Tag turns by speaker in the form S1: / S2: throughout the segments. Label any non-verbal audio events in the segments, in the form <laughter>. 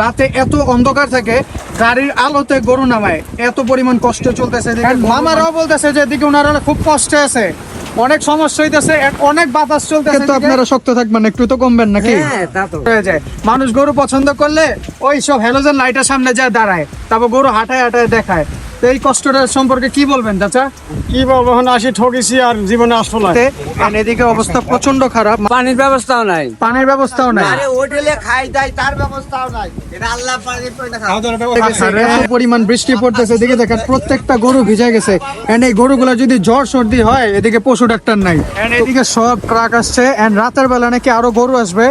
S1: রাতে এত অন্ধকার থাকে গাড়ির আলোতে গরু নামায়। এত পরিমাণ কষ্ট চলতেছে। মামারাও বলতেছে যে এদিকে ওনারা খুব কষ্টে আছে। অনেক সমস্যা হইতেছে অনেক বাতাস চলতেছে তো আপনারা শক্ত থাকবেন একটু তো কমবেন নাকি?
S2: হ্যাঁ তা তো।
S1: হয়ে যায়। মানুষ গরু পছন্দ করলে ওই সব হ্যালোজেন লাইটের সামনে যায় দাঁড়ায় তারপর গরু হাঁটায় হাঁটায় দেখায়। এই কষ্টটা সম্পর্কে কি বলবেন চাচা?
S3: কি বলব এখন আসি ঠকেছি আর জীবনে আসলো না।
S1: এদিকে অবস্থা প্রচণ্ড খারাপ।
S2: পানির ব্যবস্থাও নাই।
S1: পানির ব্যবস্থাও নাই।
S2: আরে হোটেলে খাই দাই তার ব্যবস্থাও নাই। এটা আল্লাহ
S1: এত পরিমাণ বৃষ্টি পড়তেছে এদিকে দেখেন প্রত্যেকটা গরু ভিজে গেছে। এন্ড এই গরুগুলো যদি জ্বর সর্দি হয় এদিকে পশু ডাক্তার নাই। এন্ড এদিকে সব ট্রাক আসছে এন্ড রাতের বেলা নাকি আরও গরু আসবে।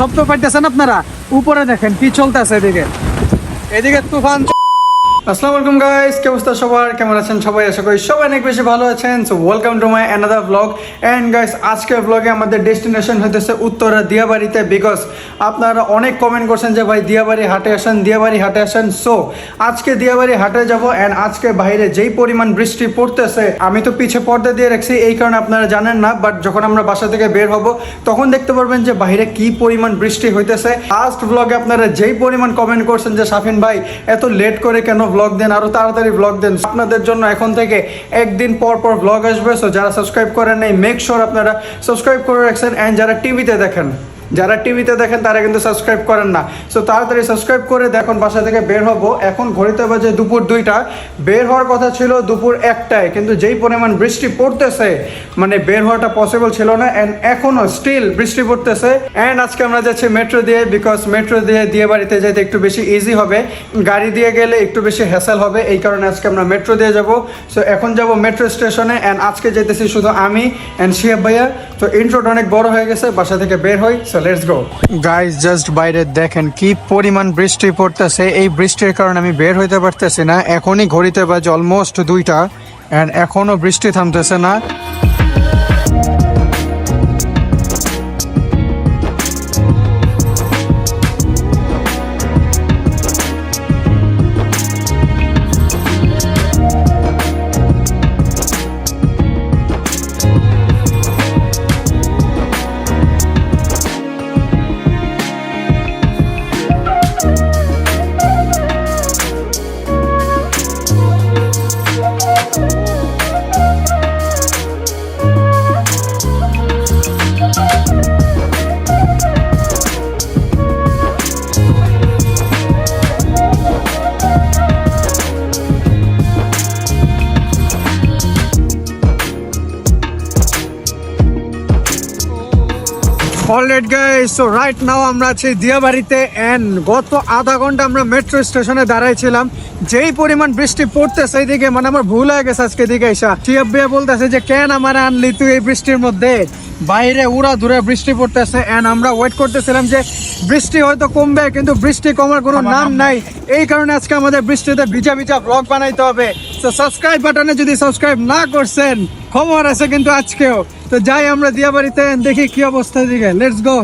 S1: সব তো পাইতেছেন আপনারা। উপরে দেখেন কি চলতেছে এদিকে। এদিকে তুফান আসসালামু আলাইকুম গাইস কি অবস্থা সবার? কেমন আছেন সবাই? আশা করি সবাই অনেক বেশি ভালো আছেন। So welcome to my another blog and guys আজকের ব্লগে আমাদের ডেস্টিনেশন হইতেছে উত্তরা দিয়াবাড়িতে বিকজ আপনারা অনেক কমেন্ট করছেন যে, ভাই, দিয়াবাড়ি হাটে আসেন, দিয়াবাড়ি হাটে আসেন। সো আজকে দিয়াবাড়ি হাটে যাব অ্যান্ড আজকে বাইরে যেই পরিমাণ বৃষ্টি পড়তেছে, আমি তো পিছে পর্দা দিয়ে রাখছি, এই কারণে আপনারা জানেন না। বাট যখন আমরা বাসা থেকে বের হব, তখন দেখতে পারবেন যে, বাইরে কি পরিমাণ বৃষ্টি হইতেছে? লাস্ট ব্লগে আপনারা যেই পরিমাণ কমেন্ট করছেন যে সাফিন ভাই, এত লেট করে কেন দেন, আরও তাড়াতাড়ি ব্লগ দেন। আপনাদের জন্য এখন থেকে একদিন পর পর ব্লগ আসবে সো যারা সাবস্ক্রাইব করেন নাই মেক শোর আপনারা সাবস্ক্রাইব করে রাখছেন অ্যান্ড যারা টিভিতে দেখেন। যারা টিভিতে দেখেন তারা কিন্তু সাবস্ক্রাইব করেন না। সো তাড়াতাড়ি সাবস্ক্রাইব করে দেখুন বাসা থেকে বের হব। এখন ঘড়িতে বাজে দুপুর দুইটা। বের হওয়ার কথা ছিল দুপুর একটায়, কিন্তু যেই পরিমাণ বৃষ্টি পড়তেছে মানে বের হওয়াটা পসিবল ছিল না অ্যান্ড এখনও স্টিল বৃষ্টি পড়তেছে। অ্যান্ড আজকে আমরা যাচ্ছি মেট্রো দিয়ে বিকজ মেট্রো দিয়ে দিয়ে বাড়িতে যেতে একটু বেশি ইজি হবে। গাড়ি দিয়ে গেলে একটু বেশি হ্যাসেল হবে, এই কারণে আজকে আমরা মেট্রো দিয়ে যাব। সো এখন যাব মেট্রো স্টেশনে অ্যান্ড আজকে যেতেছি শুধু আমি অ্যান্ড শিয়াব ভাইয়া। তো ইন্ট্রোটা অনেক বড় হয়ে গেছে, বাসা থেকে বের হই। So let's go guys just বাইরে দেখেন কি পরিমাণ বৃষ্টি পড়তেছে। এই বৃষ্টির কারণে আমি বের হইতে পারতেছি না। এখনই ঘড়িতে বাজে অলমোস্ট দুইটা অ্যান্ড এখনও বৃষ্টি থামতেছে না। সো রাইট নাও আমরা আছি দিয়াবাড়িতে এন্ড গত আধা ঘণ্টা আমরা মেট্রো স্টেশনে দাঁড়াইছিলাম। যেই পরিমাণ বৃষ্টি পড়তেছে এইদিকে মানে আমার ভুল হয়ে গেছে আজকে দিকে এসা টিএফ বলতেছে যে কেন আমার আনলি তুই এই বৃষ্টির মধ্যে? বাইরে উড়া ধরে বৃষ্টি পড়তেছে এন্ড আমরা ওয়েট করতেছিলাম যে বৃষ্টি হয়তো কমবে কিন্তু বৃষ্টি কমার কোনো নাম নাই। এই কারণে আজকে আমাদের বৃষ্টিতে ভিজা ভিজা ব্লগ বানাইতে হবে। তো সাবস্ক্রাইব বাটনে যদি সাবস্ক্রাইব না করছেন খবর আছে কিন্তু আজকেও। তো যাই আমরা দিয়াবাড়িতে দেখি কি অবস্থা দিকে let's go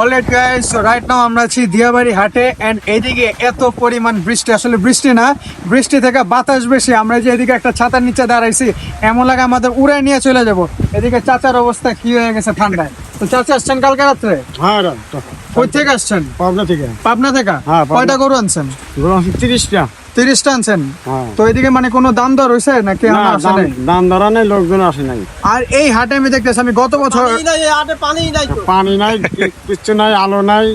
S1: already guys right now আমরা আছি দিয়াবাড়ি হাটে এন্ড এদিকে এত পরিমাণ বৃষ্টি। আসলে বৃষ্টি না বৃষ্টি থেকে বাতাস বেশি। আমরা যে এদিকে একটা ছাতার নিচে দাঁড়াইছি এমন লাগে আমাদের উড়ে নিয়ে চলে যাব। এদিকে চাচার অবস্থা কি হয়ে গেছে ঠান্ডায়। তো চাচা আসছেন কালকে রাত্রে?
S3: হ্যাঁ
S1: কই থেকে আসছেন?
S3: পাবনা থেকে।
S1: পাবনা থেকে?
S3: হ্যাঁ।
S1: কয়টা গরু আনছেন?
S3: তিরিশটা।
S1: তিরিশটা আনছেন?
S3: হ্যাঁ।
S1: তো এদিকে মানে কোনো দাম দর হয়েছে নাকি আসে
S3: দাম-
S1: নাই?
S3: দাম ধরা নেই লোকজন আসে নাই।
S1: আর এই হাটে আমি দেখতেছি আমি গত বছর
S3: পানি নাই নাই আলো নাই।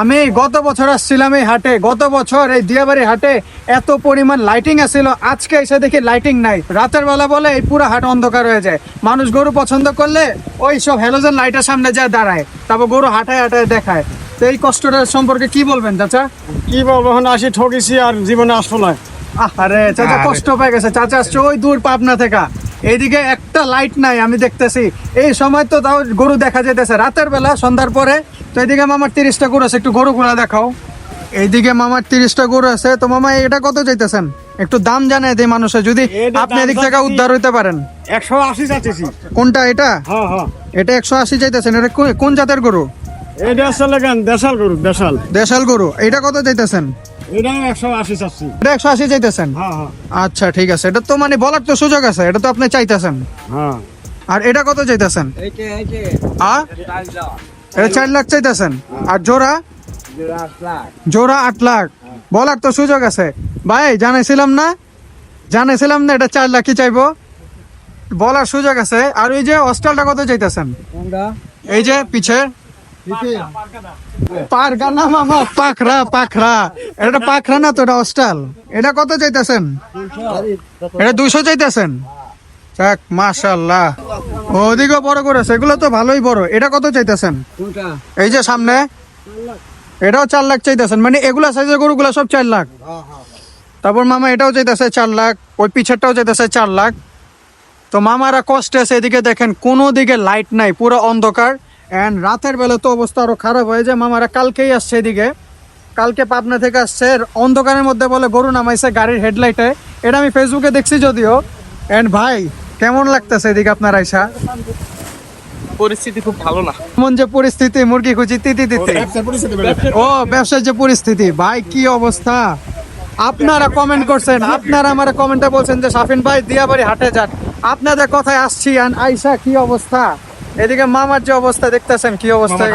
S1: আমি গত বছর আসছিলাম এই হাটে গত বছর এই দিয়াবাড়ি হাটে এত পরিমাণ লাইটিং আছিল আজকে এসে দেখি লাইটিং নাই। রাতের বেলা বলে এই পুরো হাট অন্ধকার হয়ে যায়। মানুষ গরু পছন্দ করলে ওই সব হ্যালোজেন লাইটের সামনে যায় দাঁড়ায় তারপর গরু হাঁটায় হাঁটায় দেখায়। তো এই কষ্টটা সম্পর্কে কি বলবেন চাচা?
S3: কি বলব এখন আসি ঠকিছি আর জীবনে আসলো না।
S1: আরে চাচা কষ্ট পেয়ে গেছে। চাচা আসছে ওই দূর পাবনা থেকে। এইদিকে একটা লাইট নাই আমি দেখতেছি। এই সময় তো তাও গরু দেখা যেতেছে রাতের বেলা সন্ধ্যার পরে তো এইদিকে মামার তিরিশটা গরু আছে একটু গরু গুলা দেখাও। এইদিকে মামার তিরিশটা গরু আছে। তো মামা এটা কত চাইতেছেন একটু দাম জানে এই মানুষের যদি আপনি এদিক থেকে উদ্ধার হইতে পারেন।
S3: একশো আশি যাচ্ছি
S1: কোনটা এটা?
S3: হ্যাঁ হ্যাঁ।
S1: এটা একশো আশি চাইতেছেন এটা কোন জাতের গরু?
S3: এটা আসলে কেন দেশাল গরু দেশাল।
S1: দেশাল গরু এটা কত চাইতেছেন?
S3: এটা একশো আশি চাচ্ছি।
S1: এটা একশো আশি চাইতেছেন?
S3: হ্যাঁ হ্যাঁ।
S1: আচ্ছা ঠিক আছে। এটা তো মানে বলার তো সুযোগ আছে এটা তো আপনি চাইতেছেন।
S3: হ্যাঁ।
S1: আর এটা কত চাইতেছেন?
S2: এইটে এইটে।
S1: আ?
S2: চাল দাও
S1: এটা চার লাখ চাইতেছেন? আর জোড়া? জোড়া আট লাখ। বলার তো সুযোগ আছে। ভাই জানাইছিলাম না? জানাইছিলাম না এটা চার লাখ কি চাইব। বলার সুযোগ আছে। আর ওই যে হস্টেলটা কত চাইতেছেন? এই যে পিছে। পারগা না মামা পাখরা পাখরা এটা পাখরা না তো এটা হস্টেল এটা কত চাইতেছেন? এটা দুইশো চাইতেছেন? যাক মাশাল্লাহ ওদিকে বড় করেছে এগুলো তো ভালোই বড়। এটা কত চাইতেছেন? এই যে সামনে। এটাও চার লাখ চাইতেছেন। মানে এগুলা সাইজের গরুগুলো সব চার লাখ। তারপর মামা এটাও চাইতেছে চার লাখ। ওই পিছেরটাও চাইতেছে চার লাখ। তো মামারা কষ্টে আছে এদিকে দেখেন কোনো দিকে লাইট নাই পুরো অন্ধকার। অ্যান্ড রাতের বেলা তো অবস্থা আরও খারাপ হয়ে যায়। মামারা কালকেই আসছে এদিকে। কালকে পাবনা থেকে আসছে। অন্ধকারের মধ্যে বলে গরু নামাইছে গাড়ির হেডলাইটে। এটা আমি ফেসবুকে দেখছি যদিও। অ্যান্ড ভাই কেমন লাগতেছে এদিকে আপনার আইসা?
S4: পরিস্থিতি খুব ভালো না।
S1: এমন যে পরিস্থিতি মুরগি খুঁজি তিতি তিতি। ও ব্যবসার যে পরিস্থিতি। ভাই কি অবস্থা? আপনারা কমেন্ট করছেন। আপনারা আমার কমেন্টে বলছেন যে সাফিন ভাই দিয়াবাড়ি হাটে যান। আপনাদের কথায় আসছি। আইসা কি অবস্থা? এদিকে মামার যে অবস্থা দেখতেছেন কি অবস্থা হয়ে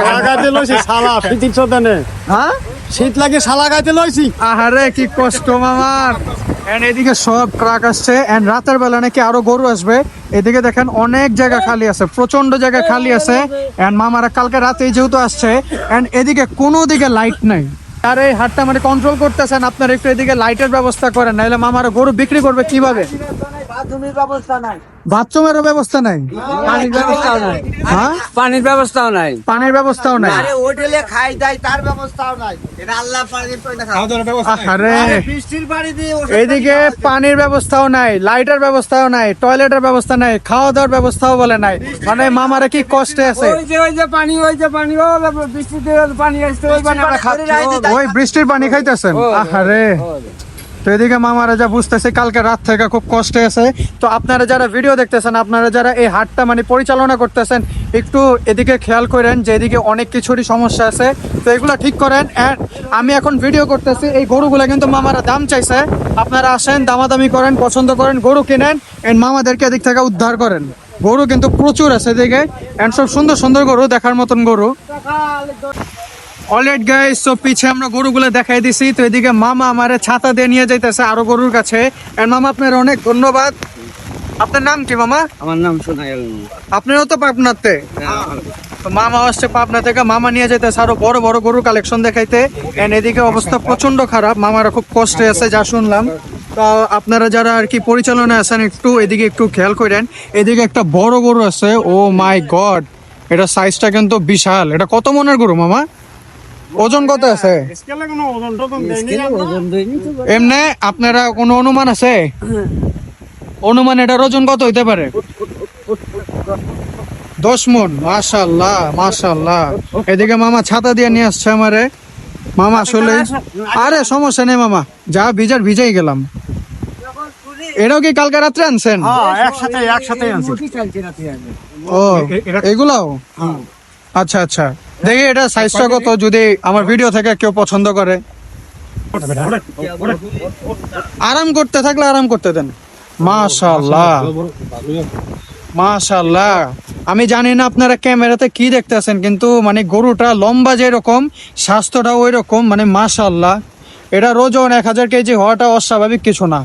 S3: শালা। <laughs> লইছি দেনে
S1: হ্যাঁ?
S3: শীত লাগে শালা গাইতে লইছি।
S1: আহারে কি কষ্ট মামার এন্ড এদিকে সব ট্রাক আসছে। এন্ড রাতের বেলা নাকি আরও গরু আসবে। এদিকে দেখেন অনেক জায়গা খালি আছে প্রচণ্ড জায়গা খালি আছে। এন্ড মামারা কালকে রাতেই যেহেতু আসছে এন্ড এদিকে কোনো দিকে লাইট নাই। আর এই হাটটা মানে কন্ট্রোল করতেছেন আপনারা একটু এদিকে লাইটের ব্যবস্থা করেন নাহলে মামারা গরু বিক্রি করবে কীভাবে? বাথরুমেরও ব্যবস্থা নাই
S2: পানির ব্যবস্থাও নাই
S1: হ্যাঁ
S2: পানির ব্যবস্থাও নাই
S1: পানির ব্যবস্থাও নাই
S2: আরে হোটেলে খাই দেয় তার ব্যবস্থাও নাই এটা আল্লাহ পানি পয়দা
S1: আরে
S2: আরে বৃষ্টির পানি দিয়ে খাওয়া
S1: পানির ব্যবস্থাও নাই লাইটের ব্যবস্থাও নাই টয়লেটের ব্যবস্থা নাই খাওয়া দাওয়ার ব্যবস্থাও বলে নাই মানে মামারা কি কষ্টে আছে
S2: ওই যে ওই যে পানি ওই যে পানি ও বৃষ্টিতে পানি আসছে ওই পানি আমরা খাচ্ছি
S1: ওই বৃষ্টির পানি খাইতেছেন আহারে তো এদিকে মামারা যা বুঝতেছে কালকে রাত থেকে খুব কষ্টে আছে। তো আপনারা যারা ভিডিও দেখতেছেন, আপনারা যারা এই হাটটা মানে পরিচালনা করতেছেন, একটু এদিকে খেয়াল করেন যে এদিকে অনেক কিছুরই সমস্যা আছে। তো এগুলো ঠিক করেন। অ্যান্ড আমি এখন ভিডিও করতেছি, এই গরুগুলো কিন্তু মামারা দাম চাইছে। আপনারা আসেন, দামাদামি করেন, পছন্দ করেন, গরু কিনেন অ্যান্ড মামাদেরকে এদিক থেকে উদ্ধার করেন। গরু কিন্তু প্রচুর আছে এদিকে। অ্যান্ড সব সুন্দর সুন্দর গরু, দেখার মতন গরু। অলরেড গাইস তো পিছে আমরা গরুগুলো দেখাই দিছি। তো এদিকে মামা আমারে ছাতা দিয়ে নিয়ে যাইতেছে আরও গরুর কাছে। এন্ড মামা আপনার অনেক ধন্যবাদ। আপনার নাম কি মামা?
S2: আমার নাম সোনাইল
S1: আপনিও তো পাবনাতে। তো মামা আসছে পাবনা থেকে। মামা নিয়ে যেতেছে আরও বড় বড় গরুর কালেকশন দেখাইতে। এন্ড এদিকে অবস্থা প্রচণ্ড খারাপ। মামারা খুব কষ্টে আছে যা শুনলাম। তো আপনারা যারা আর কি পরিচালনা আছেন একটু এদিকে একটু খেয়াল করেন। এদিকে একটা বড় গরু আছে। ও মাই গড এটা সাইজটা কিন্তু বিশাল। এটা কত মনের গরু মামা? ওজন কত আছে। এমনি আপনারা কোনো অনুমান আছে? অনুমান এটার ওজন কত হইতে পারে? দশ মন মাশাল্লাহ মাশাল্লাহ এদিকে মামা ছাতা দিয়ে নিয়ে আসছে আমারে। মামা আসলে আরে সমস্যা নেই মামা। যা ভিজার ভিজাই গেলাম। এটাও কি কালকে রাত্রে আনছেন?
S3: হ্যাঁ একসাথে একসাথে
S1: ও এগুলাও? আচ্ছা আচ্ছা। দেখি এটা কত, যদি আমার ভিডিও থেকে কেউ পছন্দ করে। আরাম করতে থাকলে আরাম করতে দেন। মাশাল্লাহ মাশাল্লাহ আমি জানি না আপনারা ক্যামেরাতে কি দেখতেছেন কিন্তু মানে গরুটা লম্বা যেরকম, স্বাস্থ্যটা ওই রকম মানে মাশাল্লাহ এটা ওজন এক হাজার কেজি হওয়াটা অস্বাভাবিক কিছু না।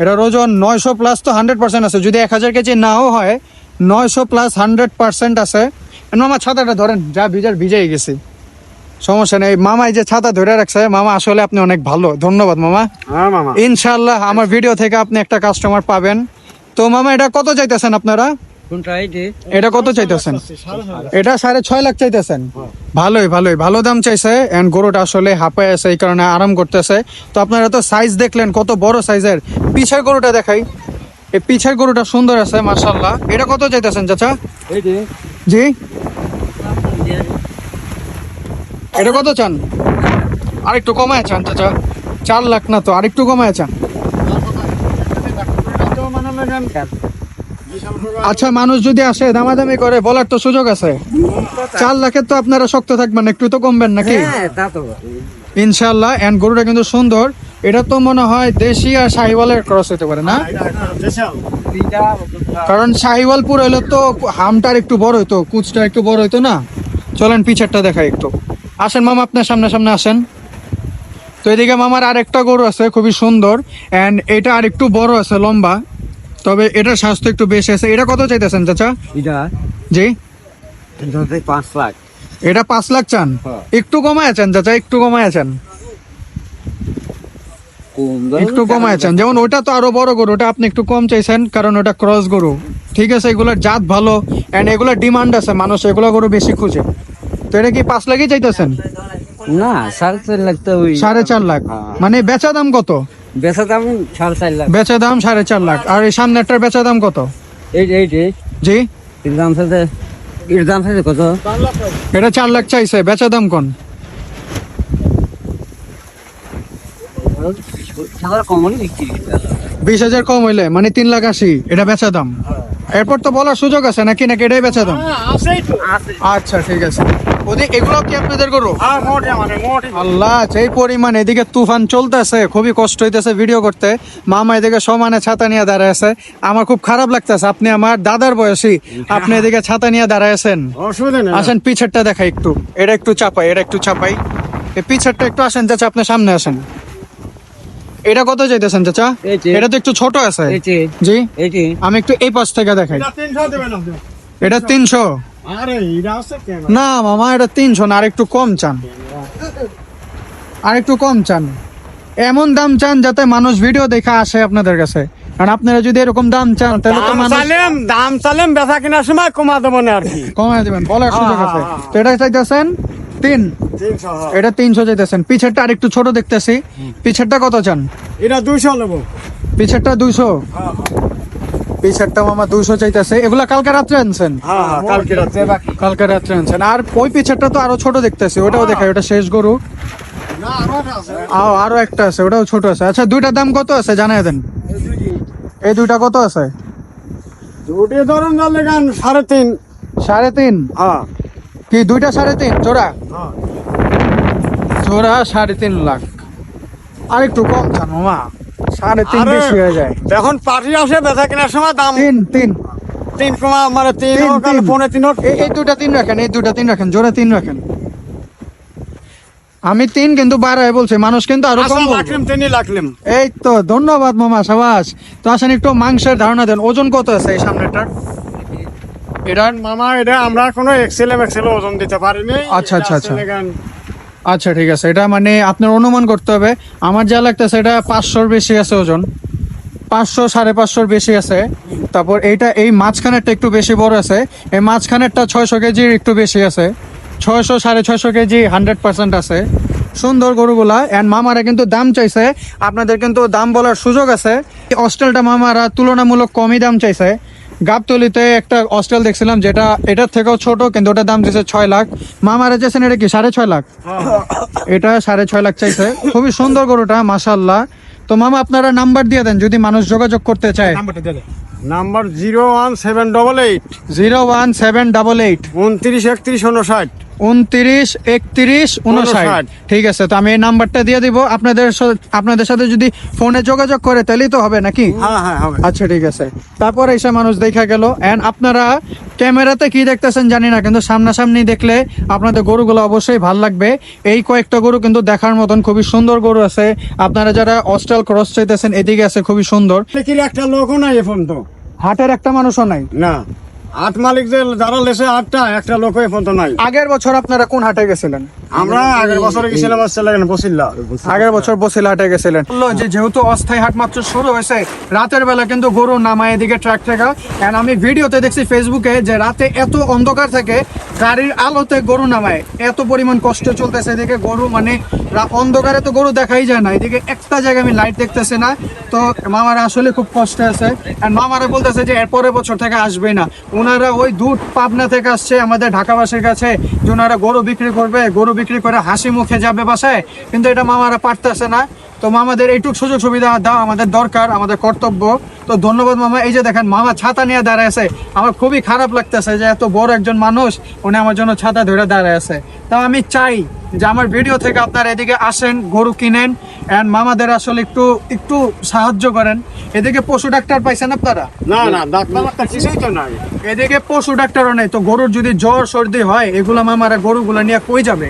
S1: এটা ওজন নয়শো প্লাস তো হান্ড্রেড পার্সেন্ট আছে। যদি এক হাজার কেজি নাও হয়, নয়শো প্লাস হান্ড্রেড পার্সেন্ট আছে। মামা ছাতাটা ধরেন যা ভিজার ভিজাই গেছি। সমস্যা নেই। মামা এই যে ছাতা ধরে রাখছে মামা আসলে আপনি অনেক ভালো। ধন্যবাদ মামা।
S3: হ্যাঁ
S1: ইনশাল্লাহ আমার ভিডিও থেকে আপনি একটা কাস্টমার পাবেন। তো মামা এটা কত চাইতেছেন আপনারা? এটা কত চাইতেছেন? এটা সাড়ে ছয় লাখ চাইতেছেন। ভালোই ভালোই। ভালো দাম চাইছে এন্ড গরুটা আসলে হাঁপায় আছে এই কারণে আরাম করতেছে। তো আপনারা তো সাইজ দেখলেন কত বড় সাইজের পিছের গরুটা দেখাই। এই পিছের গরুটা সুন্দর আছে মাশাল্লাহ এটা কত চাইতেছেন চাচা? জি? এটা কত চান? আরেকটু কমায় চান চাচা। চার লাখ না তো আরেকটু কমায় চান। আচ্ছা মানুষ যদি আসে দামাদামি করে বলার তো সুযোগ আছে। চার লাখের তো আপনারা শক্ত থাকবেন একটু তো কমবেন নাকি?
S2: হ্যাঁ তা তো।
S1: ইনশাল্লাহ এন্ড গরুটা কিন্তু সুন্দর। এটা তো মনে হয় দেশি আর শাহিওয়ালের ক্রস হতে পারে না? কারণ শাহিওয়াল পুরো হলে তো হামটার একটু বড় হইতো কুচটা একটু বড় হইতো না। চলেন পিছেরটা দেখাই একটু। আসেন মামা আপনার সামনে সামনে আসেন। তো এদিকে মামার আরেকটা গরু আছে খুবই সুন্দর অ্যান্ড এটা আর একটু বড় আছে লম্বা। তবে এটার স্বাস্থ্য একটু বেশি আছে। এটা কত চাইতেছেন চাচা?
S2: এটা
S1: জি?
S2: পাঁচ লাখ।
S1: এটা পাঁচ লাখ চান? একটু কমায় আছেন চাচা একটু কমায় আছেন। একটু কমায় আছেন যেমন ওটা তো আরও বড় গরু ওটা আপনি একটু কম চাইছেন কারণ ওটা ক্রস গরু। ঠিক আছে এগুলোর জাত ভালো এন্ড এগুলোর ডিমান্ড আছে মানুষ এগুলো গরু বেশি খুঁজে। তো এটা কি পাঁচ লাখই চাইতেছেন?
S2: না সাড়ে চার লাখ তো
S1: সাড়ে চার লাখ। মানে বেচা দাম কত?
S2: বেচা দাম সাড়ে চার লাখ।
S1: বেচা দাম সাড়ে চার লাখ। আর এই সামনেরটার বেচা দাম কত?
S2: এই এই যে।
S1: জি?
S2: এর দাম সাথে এর দাম সাথে কত?
S1: এটা চার লাখ চাইছে বেচা দাম কোন
S2: সাদা কমন বিক্রি
S1: বিশ হাজার কম হইলে মানে তিন লাখ আশি এটা বেচা দাম। এরপর তো বলার সুযোগ আছে নাকি নাকি এটাই বেচা দাম? আচ্ছা ঠিক আছে। ওদি এগুলো কি আপনাদের গরু? আল্লাহ এই পরিমাণ এদিকে তুফান চলতেছে খুবই কষ্ট হইতেছে ভিডিও করতে। মামা এদিকে সমানে ছাতা নিয়ে দাঁড়ায় আছে। আমার খুব খারাপ লাগতেছে আপনি আমার দাদার বয়সী আপনি এদিকে ছাতা নিয়ে দাঁড়ায় আছেন।
S3: অসুবিধা নেই।
S1: আসেন পিছেরটা দেখাই একটু। এটা একটু চাপাই এটা একটু চাপাই। এই পিছেরটা একটু আসেন চাচা আপনি সামনে আসেন। এটা কত চাইতেছেন চাচা? এটা তো একটু ছোট আছে। জি? আমি একটু এই পাশ থেকে দেখাই।
S3: দেবেন।
S1: এটা তিনশো।
S3: আরে এটা আছে কেন?
S1: না মামা এটা তিনশো না আর একটু কম চান। আর একটু কম চান। এমন দাম চান যাতে মানুষ ভিডিও দেখে আসে আপনাদের কাছে। কারণ আপনারা যদি এরকম দাম চান তাহলে তো
S3: দাম
S1: মানুষ
S3: দাম চাইলেম বেচা কেনার সময় কমা দেবো না আর কি।
S1: কমায় দেবেন বলার সুযোগ আছে। তো এটা চাইতেছেন? তিন?
S3: তিনশো
S1: এটা তিনশো চাইতেছেন। পিছেরটা আর একটু ছোট দেখতেছি। পিছেরটা কত চান?
S3: এটা দুইশো নেব।
S1: পিছেরটা দুইশো? পিছেরটা মামা দুইশো চাইতেছে। এগুলা কালকে রাত্রে আনছেন?
S3: হ্যাঁ হ্যাঁ কালকে রাত্রে।
S1: কালকে রাত্রে আনছেন। আর ওই পিছেরটা তো আরও ছোট দেখতেছি ওটাও দেখাই ওটা শেষ গরু।
S3: না আরও একটা আছে।
S1: আও আরও একটা আছে ওটাও ছোট আছে। আচ্ছা দুইটার দাম কত আছে? জানাই দেন। এই দুইটা। কত আছে?
S3: দুটি ধরুন সাড়ে তিন।
S1: সাড়ে তিন?
S3: হ্যাঁ।
S1: কি দুইটা সাড়ে তিন? জোড়া
S3: হ্যাঁ
S1: জোড়া সাড়ে তিন লাখ। আর একটু কম চান মামা। সাড়ে তিন বেশি হয়ে যায়।
S3: এখন পার্টি আসে বেচা কেনার সময় দাম
S1: তিন তিন।
S3: তিন কমা মানে তিন
S1: তিন,
S3: হোক আর পৌনে তিন হোক।
S1: এই দুটা তিন রাখেন এই দুটা তিন রাখেন জোড়া তিন রাখেন। আমি তিন কিন্তু বাড়ায় বলছি মানুষ কিন্তু
S3: আরও
S1: কম এই তো ধন্যবাদ মামা সাবাস। তো আসেন একটু মাংসের ধারণা দেন ওজন কত আছে এই সামনেটার
S3: এটার মামা এটা আমরা কোনো এক্সেলে এক্সেলে ওজন দিতে পারিনি।
S1: আচ্ছা, আচ্ছা, আচ্ছা। আচ্ছা ঠিক আছে। এটা মানে আপনার অনুমান করতে হবে। আমার যা লাগতেছে এটা পাঁচশোর বেশি আছে ওজন। পাঁচশো সাড়ে পাঁচশোর বেশি আছে। তারপর এইটা এই মাঝখানেরটা একটু বেশি বড় আছে। এই মাঝখানেরটা ছয়শো কেজির একটু বেশি আছে। ছয়শো সাড়ে ছয়শো কেজি হান্ড্রেড পার্সেন্ট আছে। সুন্দর গরুগুলা। অ্যান্ড মামারা কিন্তু দাম চাইছে। আপনাদের কিন্তু দাম বলার সুযোগ আছে। এই অস্ট্রেলটা মামারা তুলনামূলক কমই দাম চাইছে। গাবতলিতে একটা অস্ট্রেল দেখছিলাম যেটা এটার থেকেও ছোট কিন্তু ওটার দাম দিয়েছে ছয় লাখ। মামারা যাচ্ছেন এটা কি সাড়ে ছয় লাখ? এটা সাড়ে ছয় লাখ চাইছে। খুবই সুন্দর গরুটা মাশাল্লাহ তো মামা আপনারা নাম্বার দিয়ে দেন যদি মানুষ যোগাযোগ করতে চায়।
S3: Number zero one seven double eight.
S1: Zero one seven double eight.
S3: উনত্রিশ একত্রিশ উনষাট
S1: উনত্রিশ একত্রিশ উনষাট। ঠিক আছে তো আমি এই নাম্বারটা দিয়ে দিব। আপনাদের আপনাদের সাথে যদি ফোনে যোগাযোগ করে তাহলেই তো হবে নাকি?
S3: হ্যাঁ হ্যাঁ
S1: আচ্ছা ঠিক আছে। তারপর এসে মানুষ দেখা গেল। এন্ড আপনারা ক্যামেরাতে কি দেখতেছেন জানি না কিন্তু সামনাসামনি দেখলে আপনাদের গরুগুলো অবশ্যই ভালো লাগবে। এই কয়েকটা গরু কিন্তু দেখার মতন খুবই সুন্দর গরু আছে। আপনারা যারা অস্ট্রাল ক্রস চাইতেছেন এদিকে আছে খুবই সুন্দর।
S3: একটা লোকও নাই এখন তো
S1: হাটের একটা মানুষও নাই?
S3: না। আট মালিক যে যারা লেসে আটটা একটা লোক এখন তো নাই।
S1: আগের বছর আপনারা কোন হাটে গেছিলেন?
S3: আমরা আগের বছরে গেছিলাম বসিল্লা।
S1: আগের বছর বসিলা হাটে গেছিলেন। যে যেহেতু অস্থায়ী হাট মাত্র শুরু হয়েছে রাতের বেলা কিন্তু গরু নামায় এদিকে ট্র্যাক থেকে এন্ড আমি ভিডিওতে দেখছি ফেসবুকে যে রাতে এত অন্ধকার থেকে গাড়ির আলোতে গরু নামায়। এত পরিমাণ কষ্ট চলতেছে এদিকে গরু মানে অন্ধকারে তো গরু দেখাই যায় না। এদিকে একটা জায়গায় আমি লাইট দেখতেছি না। তো মামারা আসলে খুব কষ্টে আছে। আর মামারা বলতেছে যে এর পরের বছর থেকে আসবে না। ওনারা ওই দুধ পাবনা থেকে আসছে, আমাদের ঢাকাবাসীর কাছে। যে ওনারা গরু বিক্রি করবে, গরু বিক্রি করে হাসি মুখে যাবে বাসায়। কিন্তু এটা মামারা পারতেছে না। তো মামাদের এইটুক সুযোগ সুবিধা দেওয়া আমাদের দরকার আমাদের কর্তব্য। তো ধন্যবাদ মামা এই যে দেখেন মামা ছাতা নিয়ে দাঁড়ায় আছে। আমার খুবই খারাপ লাগতেছে যে এত বড় একজন মানুষ উনি আমার জন্য ছাতা ধরে দাঁড়ায় আছে। তা আমি চাই যে আমার ভিডিও থেকে আপনারা এদিকে আসেন গরু কিনেন অ্যান্ড মামাদের আসলে একটু একটু সাহায্য করেন। এদিকে পশু ডাক্তার পাইছেন আপনারা?
S3: না না ডাক্তার ডাক্তার কিছুই তো নাই।
S1: এদিকে পশু ডাক্তারও নেই তো গরুর যদি জ্বর সর্দি হয় এগুলো মামারা গরুগুলো নিয়ে কই যাবে?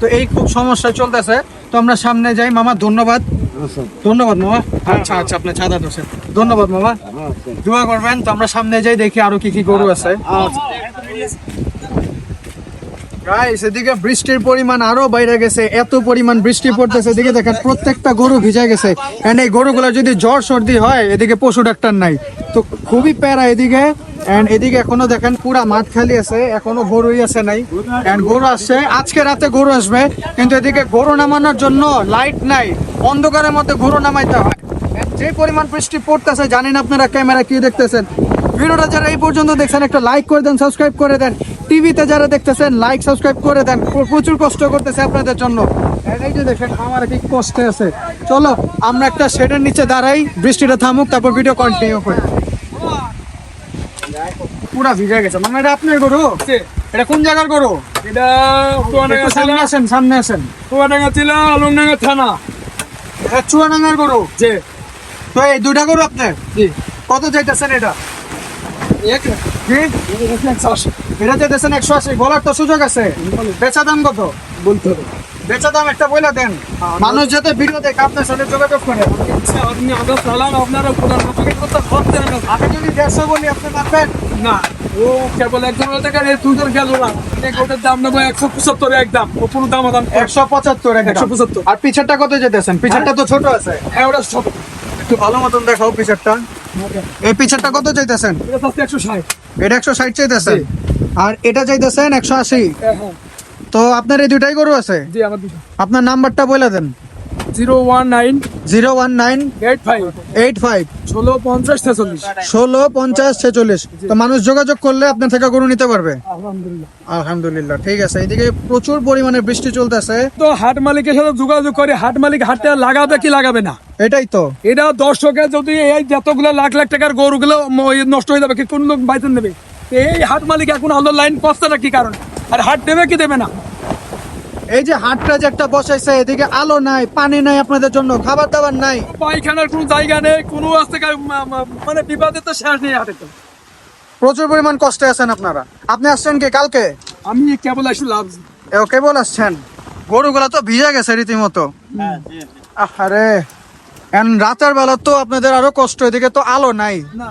S1: তো এই খুব সমস্যা চলতেছে। তো আমরা সামনে যাই। মামা ধন্যবাদ। ধন্যবাদ মামা। আচ্ছা আচ্ছা আপনার ছাদা দোষে ধন্যবাদ মামা। দোয়া করবেন তো আমরা সামনে যাই দেখি আরও কি কি গরু আছে। গাইস এদিকে বৃষ্টির পরিমাণ আরও বাইরে গেছে। এত পরিমাণ বৃষ্টি পড়তেছে। এদিকে দেখেন প্রত্যেকটা গরু ভিজে গেছে। এন্ড এই গরুগুলো যদি জ্বর সর্দি হয় এদিকে পশু ডাক্তার নাই। তো খুবই প্যারা এদিকে। এন্ড এদিকে এখনও দেখেন পুরা মাঠ খালি আছে, এখনও গরুই আছে নাই। এন্ড গরু আসছে, আজকে রাতে গরু আসবে, কিন্তু এদিকে গরু নামানোর জন্য লাইট নাই, অন্ধকারের মধ্যে গরু নামাইতে হয়। যে পরিমাণ বৃষ্টি পড়তেছে, জানেন আপনারা ক্যামেরা কি দেখতেছেন? ভিডিওটা যারা এই পর্যন্ত দেখছেন, একটা লাইক করে দেন সাবস্ক্রাইব করে দেন। টিভিতে যারা দেখতেছেন লাইক সাবস্ক্রাইব করে দেন। প্রচুর কষ্ট করতেছে আপনাদের জন্য। এই যে দেখেন, আমার কি কষ্টে আছে। চলো, আমরা একটা শেডের নিচে দাঁড়াই, বৃষ্টিটা থামুক, তারপর ভিডিও কন্টিনিউ করি। পুরা ভিজে গেছে। মানে এটা আপনার গরু? এটা কোন জায়গার গরু?
S2: এটা
S1: সামনে আসেন সামনে আসেন।
S2: কুয়াডাঙ্গা ছিল আলমডাঙ্গা থানা।
S1: এটা চুয়াডাঙ্গার গরু?
S2: যে
S1: তো এই দুইটা গরু আপনার? কত চাইতেছেন এটা? জি? এটা চাইতেছেন একশো আশি। বলার তো সুযোগ আছে। বেচা দাম কত?
S2: বলতে হবে।
S1: বেচা দাম একটা বইলা দেন। মানুষ যাতে ভিডিও দেখে আপনার সাথে যোগাযোগ করে।
S2: আপনি আপনারা কথা
S1: আমি যদি দেড়শো বলি আপনি মানবেন
S2: না ও কেবল একজন টাকা এই দুজন গেল না ওটার দাম নেব একশো পঁচাত্তর একদম ও দাম দাম
S1: একশো পঁচাত্তর
S2: একশো পঁচাত্তর।
S1: আর পিছারটা কত যেতেছেন? পিছারটা তো ছোট আছে।
S2: হ্যাঁ ওটা
S1: একটু ভালো মতন দেখাও পিছারটা এই পিছারটা কত চাইতেছেন?
S2: এটা একশো ষাট।
S1: এটা একশো ষাট চাইতেছেন? আর এটা চাইতেছেন একশো আশি?
S2: হ্যাঁ হ্যাঁ।
S1: তো আপনার এই দুইটাই গরু আছে?
S2: জি আমার দুটো
S1: আপনার নাম্বারটা বলে দেন।
S2: Zero one nine
S1: zero one nine
S2: eight five.
S1: Eight five.
S2: ষোলো পঞ্চাশ ছেচল্লিশ।
S1: ষোলো পঞ্চাশ ছেচল্লিশ। তো মানুষ যোগাযোগ করলে আপনার থেকে গরু নিতে পারবে?
S2: আলহামদুলিল্লাহ।
S1: আলহামদুলিল্লাহ ঠিক আছে। এদিকে প্রচুর পরিমাণে বৃষ্টি চলতেছে।
S2: তো হাট মালিকের সাথে যোগাযোগ করে হাট মালিক লাগাবে কি লাগাবে না?
S1: এটাই তো।
S2: এটা দর্শকের যদি এই যতগুলো লাখ লাখ টাকার গরুগুলো নষ্ট হয়ে যাবে কি কোন লোক বাইতে নেবে? এই হাট মালিক এখন আলো লাইন পচতে না কি কারণ? আর হাট দেবে কি দেবে না?
S1: এই যে হাটটা যে একটা বসাইছে এদিকে আলো নাই পানি নাই আপনাদের জন্য খাবার দাবার নাই।
S2: পায়খানার কোনো জায়গা নেই কোনো আসতে মানে বিবাদে তো শেষ নেই হাটে তো।
S1: প্রচুর পরিমাণ কষ্টে আছেন আপনারা। আপনি আসছেন কি কালকে?
S2: আমি কেবল আসি লাভ।
S1: এও কেবল আসছেন? গরুগুলা তো ভিজে গেছে রীতিমতো। আরে এখন রাতের বেলা তো আপনাদের আরও কষ্ট এদিকে তো আলো নাই।
S2: না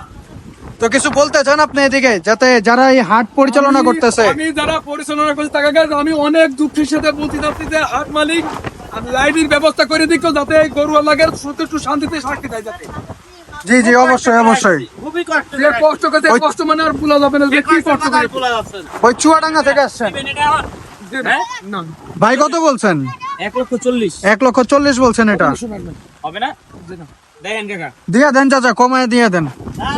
S1: তো কিছু বলতে চান আপনি এদিকে যাতে যারা এই হাট পরিচালনা করতেছে
S2: আমি যারা পরিচালনা করছি তাকে আমি অনেক দুঃখের সাথে বলছি যাচ্ছি যে হাট মালিক আমি লাইটের ব্যবস্থা করে দিক যাতে এই গরু সত্যি একটু শান্তিতে সাক্ষী দেয় যাতে।
S1: জি জি অবশ্যই অবশ্যই।
S2: যে কষ্ট করতে
S1: ওই-
S2: কষ্ট মানে আর ভুলা যাবে না যে কি কষ্ট করে।
S1: ওই চুয়াডাঙ্গা থেকে আসছেন? ভাই কত বলছেন?
S4: এক লক্ষ চল্লিশ।
S1: এক লক্ষ চল্লিশ বলছেন এটা।
S4: হবে না।
S1: দিয়ে দেন চাচা কমায় দিয়ে দেন।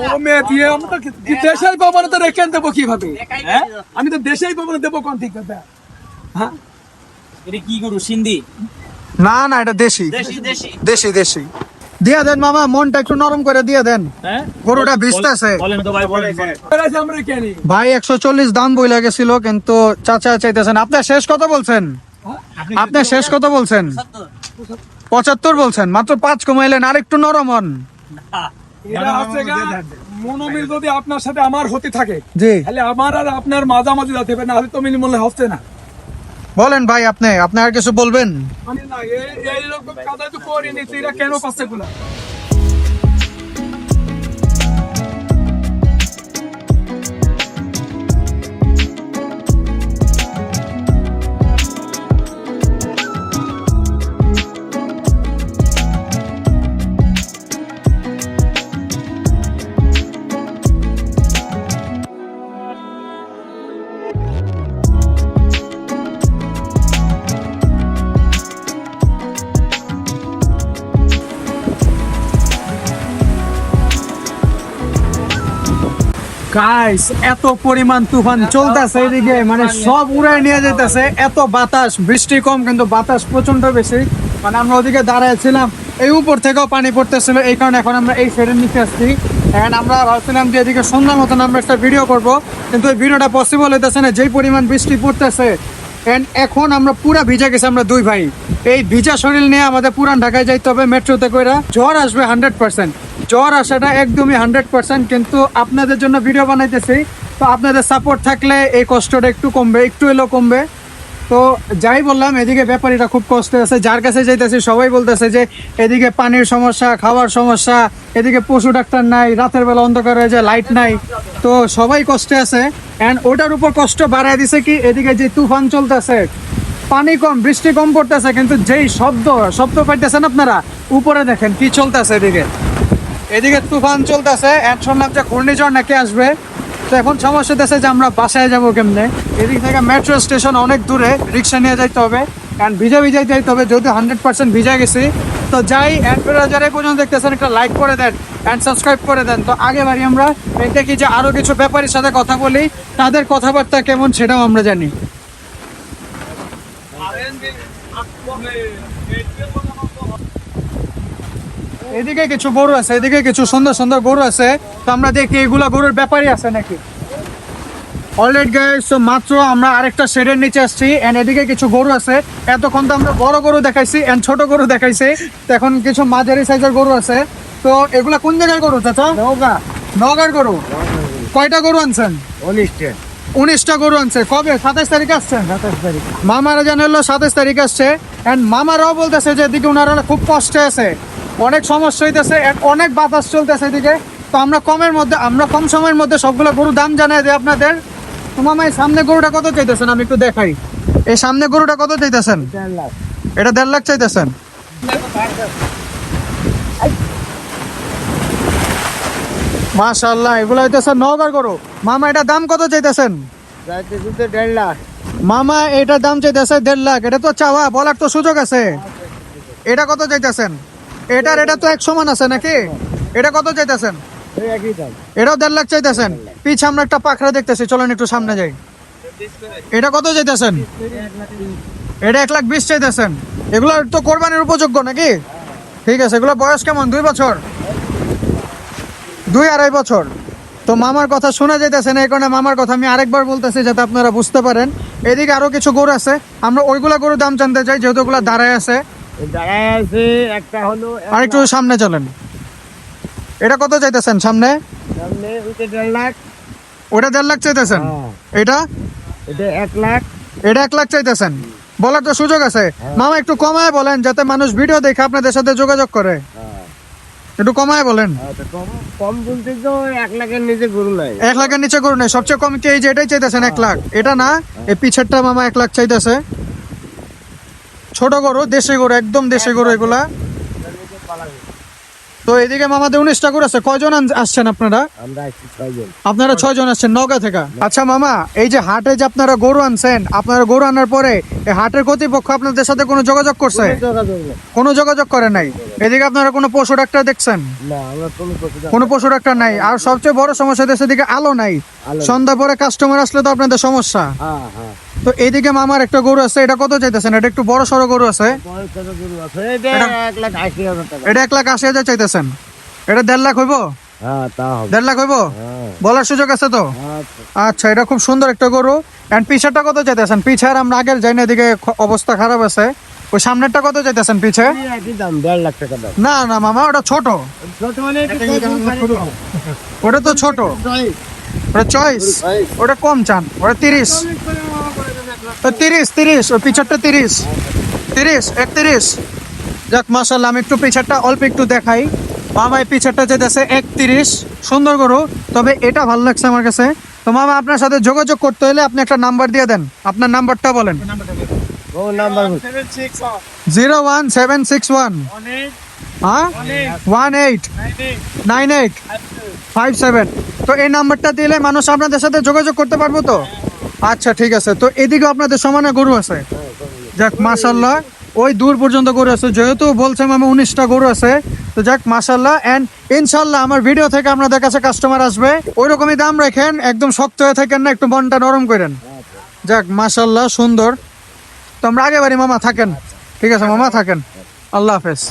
S2: ও মেয়ে দিয়ে আমি তো কি- দেশেই পাবো না তো রেখে দেবো কীভাবে? হ্যাঁ? আমি তো দেশেই পাবো না দেবো কোন ঠিক কথা হ্যাঁ?
S4: এটা কি গরু? সিন্ধি?
S1: না না এটা দেশি।
S4: দেশি দেশি।
S1: দিয়ে দেন মামা মনটা একটু নরম করে দিয়ে দেন।
S4: হ্যাঁ?
S1: গরুটা ভিজতেছে।
S4: বলেন ভাই বলেন
S2: বেড়াইছে আমরা কেনি?
S1: ভাই একশো চল্লিশ দাম বই লাগেছিল কিন্তু চাচা চাইতেছেন। আপনার শেষ কথা বলছেন। আপনার শেষ কথা বলছেন। পঁচাত্তর বলছেন মাত্র পাঁচ কমাইলেন আর একটু নরম হন।
S2: এটা হচ্ছে মনোমিল যদি আপনার সাথে আমার হতে থাকে
S1: জি।
S2: তাহলে আমার আর আপনার মাঝামাঝি যাতে হবে না হলে তো মিল মনে হচ্ছে না।
S1: বলেন ভাই আপনি আপনি আর কিছু বলবেন?
S2: আমি না এই- এইরকম কাদায় তো করিনি তো কেন করছে গুলা
S1: গাইস এত পরিমাণ তুফান চলতেছে এদিকে মানে সব উড়ায় নিয়ে যেতেছে এত বাতাস, বৃষ্টি কম, কিন্তু বাতাস প্রচণ্ড বেশি। মানে আমরা ওদিকে দাঁড়ায় ছিলাম, এই উপর থেকেও পানি পড়তেছিল, এই কারণে এখন আমরা এই সাইডের নিচে আসছি। এখন আমরা ভাবছিলাম যে এদিকে সন্ধ্যা মতন আমরা একটা ভিডিও করব, কিন্তু এই ভিডিওটা পসিবল হইতেছে না, যেই পরিমাণ বৃষ্টি পড়তেছে। এন্ড এখন আমরা পুরা ভিজা গেছি আমরা দুই ভাই। এই ভিজা শরীর নিয়ে আমাদের পুরান ঢাকায় যাইতে হবে মেট্রোতে করে জ্বর আসবে হান্ড্রেড পার্সেন্ট জ্বর আসাটা একদমই হান্ড্রেড পার্সেন্ট, কিন্তু আপনাদের জন্য ভিডিও বানাইতেছি। তো আপনাদের সাপোর্ট থাকলে এই কষ্টটা একটু কমবে, একটু এলো কমবে। তো যাই বললাম, এদিকে ব্যাপারীরা খুব কষ্টে আছে। যার কাছে যাইতেছি, সবাই বলতেছে যে, এদিকে পানির সমস্যা, খাওয়ার সমস্যা, এদিকে পশু ডাক্তার নাই, রাতের বেলা অন্ধকার হয়ে যায় লাইট নাই। তো সবাই কষ্টে আছে। অ্যান্ড ওটার উপর কষ্ট বাড়ায় দিছে কি, এদিকে যে তুফান চলতেছে, পানি কম, বৃষ্টি কম পড়তেছে, কিন্তু যেই শব্দ শব্দ পাইতেছেন আপনারা, উপরে দেখেন কি চলতেছে এদিকে। এদিকে তুফান চলতেছে এন্ড শুনলাম যে ঘূর্ণিঝড় নাকি আসবে তো এখন সমস্যা হতেছে যে আমরা বাসায় যাব কেমনে এদিক থেকে মেট্রো স্টেশন অনেক দূরে রিক্সা নিয়ে যাইতে হবে অ্যান্ড ভিজা ভিজাই যাইতে হবে যদি হান্ড্রেড পার্সেন্ট ভিজা গেছি তো যাই অ্যান্ড যারা পর্যন্ত দেখতেছেন একটা লাইক করে দেন অ্যান্ড সাবস্ক্রাইব করে দেন তো আগে বাড়ি আমরা দেখি যে আরও কিছু ব্যাপারীর সাথে কথা বলি তাদের কথাবার্তা কেমন সেটাও আমরা জানি এদিকে কিছু গরু আছে এদিকে কিছু সুন্দর সুন্দর গরু আছে। তো আমরা দেখি এগুলা গরুর ব্যাপারই আছে নাকি? অলরেড গাইস তো মাত্র আমরা আরেকটা শেডের নিচে আসছি। এন্ড এদিকে কিছু গরু আছে। এতক্ষণ তো আমরা বড় গরু দেখাইছি এন্ড ছোট গরু দেখাইছি। তো এখন কিছু মাঝারি সাইজের গরু আছে। তো এগুলা কোন জায়গার গরু চাচা? নওগা। নওগার গরু? কয়টা গরু আনছেন?
S3: উনিশটে।
S1: উনিশটা গরু আনছে। কবে? সাতাইশ তারিখ আসছেন? সাতাইশ তারিখ। মামারা জানে হলো সাতাইশ তারিখ আসছে। অ্যান্ড মামারাও বলতেছে যে এদিকে ওনারা খুব কষ্টে আছে। অনেক সমস্যা হইতেছে অনেক বাতাস চলতেছে এদিকে। তো আমরা কমের মধ্যে, আমরা কম সময়ের মধ্যে সবগুলো গরু দাম জানাই দিই আপনাদের। তো মামা সামনে গরুটা কত চাইতেছেন? আমি একটু দেখাই। এই সামনে গরুটা কত চাইতেছেন? এটা দেড় লাখ চাইতেছেন। মাশাল্লাহ এগুলো হইতেছে নগর গরু। মামা এটা দাম কত চাইতেছেন?
S3: দেড় লাখ
S1: মামা, এটার দাম চাইতেছে দেড় লাখ। এটা তো চাওয়া, বলার তো সুযোগ আছে। এটা কত চাইতেছেন? এটার এটা তো এক সমান আছে নাকি? এটা কত চাইতেছেন? এটাও দেড় লাখ চাইতেছেন। পিছ আমরা একটা পাখরা দেখতেছি চলেন একটু সামনে যাই। এটা কত চাইতেছেন? এটা এক লাখ বিশ চাইতেছেন। এগুলো তো কোরবানির উপযোগ্য নাকি? ঠিক আছে এগুলো বয়স কেমন? দুই বছর? দুই আড়াই বছর। তো মামার কথা শোনা যাইতেছে না এই কারণে মামার কথা আমি আরেকবার বলতেছি যাতে আপনারা বুঝতে পারেন। এদিকে আরও কিছু গরু আছে আমরা ওইগুলা গরুর দাম জানতে চাই যেহেতু ওগুলা দাঁড়ায় আছে।
S3: দাঁড়ায় আছে একটা হলো
S1: আর সামনে চলেন। এটা কত চাইতেছেন সামনে?
S3: সামনে ওইটা দেড় লাখ।
S1: ওটা দেড় লাখ চাইতেছেন?
S3: হ্যাঁ।
S1: এটা?
S3: এটা এক লাখ।
S1: এটা এক লাখ চাইতেছেন। বলার তো সুযোগ আছে। মামা একটু কমায় বলেন যাতে মানুষ ভিডিও দেখে আপনাদের সাথে যোগাযোগ করে। একটু কমায় বলেন।
S3: কম বলতে তো এক লাখের নিচে গরু নাই।
S1: এক লাখের নিচে করুন সবচেয়ে কম কি এই যে এটাই চাইতেছেন এক লাখ। এটা না এই পিছেরটা মামা এক লাখ চাইতেছে। ছোট গরু দেশি গরু একদম দেশি গরু এগুলা। তো এদিকে মামাদের উনিশটা গরু আছে কয়জন আসছেন আপনারা?
S3: ছয়জন।
S1: আপনারা ছয় জন আসছেন নওগাঁ থেকে। আচ্ছা মামা এই যে হাটে যে আপনারা গরু আনছেন আপনারা গরু আনার পরে এই হাটের কর্তৃপক্ষ আপনাদের সাথে কোনো যোগাযোগ করছে। কোনো যোগাযোগ করে নাই? এদিকে আপনারা কোনো পশু ডাক্তার দেখছেন?
S3: কোনো পশু ডাক্তার-
S1: নাই। আর সবচেয়ে বড় সমস্যা দেশে দিকে আলো নাই। সন্ধ্যা পরে কাস্টমার আসলে তো আপনাদের সমস্যা।
S3: হ্যাঁ হ্যাঁ।
S1: তো এইদিকে মামার একটা গরু আছে এটা কত চাইতেছেন? এটা একটু বড় সড়ো গরু আছে।
S3: এটা এক লাখ আশি হাজার টাকা।
S1: চাইতেছেন এটা দেড় লাখ হইব?
S3: হ্যাঁ তা হবে।
S1: দেড় লাখ হইব?
S3: হ্যাঁ।
S1: বলার সুযোগ আছে তো?
S3: আচ্ছা
S1: আচ্ছা এটা খুব সুন্দর একটা গরু। এন্ড পিছেরটা কত চাইতেছেন? পিছের আমরা আগের যাই না এদিকে অবস্থা খারাপ আছে। ওই সামনেরটা কত চাইতেছেন পিছে?
S3: এই একই দাম দেড় লাখ টাকা দাম।
S1: না না মামা ওটা ছোট।
S3: ছোট মানে।
S1: ওটা তো ছোট। ওটা চয়েস ওটা কম চান ওটা তিরিশ। তো তিরিশ তিরিশ ওই পিছারটা তিরিশ। তিরিশ একত্রিশ। যাক মাসাল্লাহ আমি একটু পিছারটা অল্প একটু দেখাই। মামা এই পিছারটা যেতেছে একত্রিশ সুন্দর গরু তবে এটা ভালো লাগছে আমার কাছে। তো মামা আপনার সাথে যোগাযোগ করতে হলে আপনি একটা নাম্বার দিয়ে দেন। আপনার নাম্বারটা বলেন। Zero one seven six one. হ্যাঁ? One eight. Nine eight. Five seven. তো এই নাম্বারটা দিলে মানুষ আপনাদের সাথে যোগাযোগ করতে পারব তো? আচ্ছা ঠিক আছে। তো এদিকে আপনাদের সমানে গরু আছে। যাক মাশাল্লাহ ওই দূর পর্যন্ত গরু আছে। যেহেতু বলছেন মামা উনিশটা গরু আছে। তো যাক মাশাল্লাহ অ্যান্ড ইনশাল্লাহ আমার ভিডিও থেকে আপনাদের কাছে কাস্টমার আসবে। ওই রকমই দাম রাখেন, একদম শক্ত হয়ে থাকেন না, একটু মনটা নরম করেন। যাক মাশাল্লাহ সুন্দর। তো আমরা আগে বাড়ি মামা থাকেন। ঠিক আছে, মামা থাকেন। আল্লাহ হাফেজ।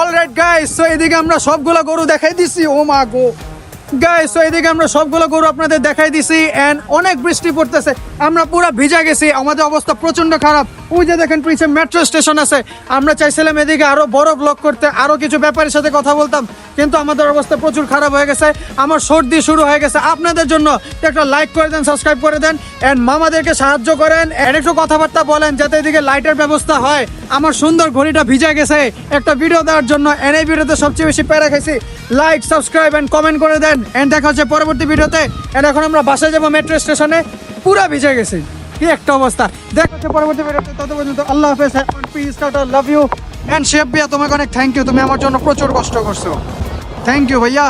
S1: অলরাইট গাইস সো এদিকে আমরা সবগুলো গরু দেখাই দিছি। ও মা গো গাইস সো এদিকে আমরা সবগুলো গরু আপনাদের দেখাই দিছি এন্ড অনেক বৃষ্টি পড়তেছে। আমরা পুরো ভিজা গেছি, আমাদের অবস্থা প্রচণ্ড খারাপ। ওই যে দেখেন পিছে মেট্রো স্টেশন আছে। আমরা চাইছিলাম এদিকে আরও বড় ব্লগ করতে, আরও কিছু ব্যাপারের সাথে কথা বলতাম, কিন্তু আমাদের অবস্থা প্রচুর খারাপ হয়ে গেছে। আমার সর্দি শুরু হয়ে গেছে। আপনাদের জন্য একটা লাইক করে দেন সাবস্ক্রাইব করে দেন এন্ড মামাদেরকে সাহায্য করেন এন্ড একটু কথাবার্তা বলেন, যাতে এদিকে লাইটের ব্যবস্থা হয়। আমার সুন্দর ঘড়িটা ভিজে গেছে। একটা ভিডিও দেওয়ার জন্য এন এই ভিডিওতে সবচেয়ে বেশি প্যারা খাইছি। লাইক সাবস্ক্রাইব এন্ড কমেন্ট করে দেন। এন্ড দেখা হচ্ছে পরবর্তী ভিডিওতে। এন্ড এখন আমরা বাসে যাব মেট্রো স্টেশনে পুরা ভিজে গেছি। কি একটা অবস্থা। দেখা হচ্ছে পরবর্তী ভিডিওতে। তত পর্যন্ত আল্লাহ হাফেজ লাভ ইউ অ্যান্ড শেফ ভাইয়া, তোমাকে অনেক থ্যাংক ইউ তুমি আমার জন্য প্রচুর কষ্ট করছ। থ্যাংক ইউ ভাইয়া।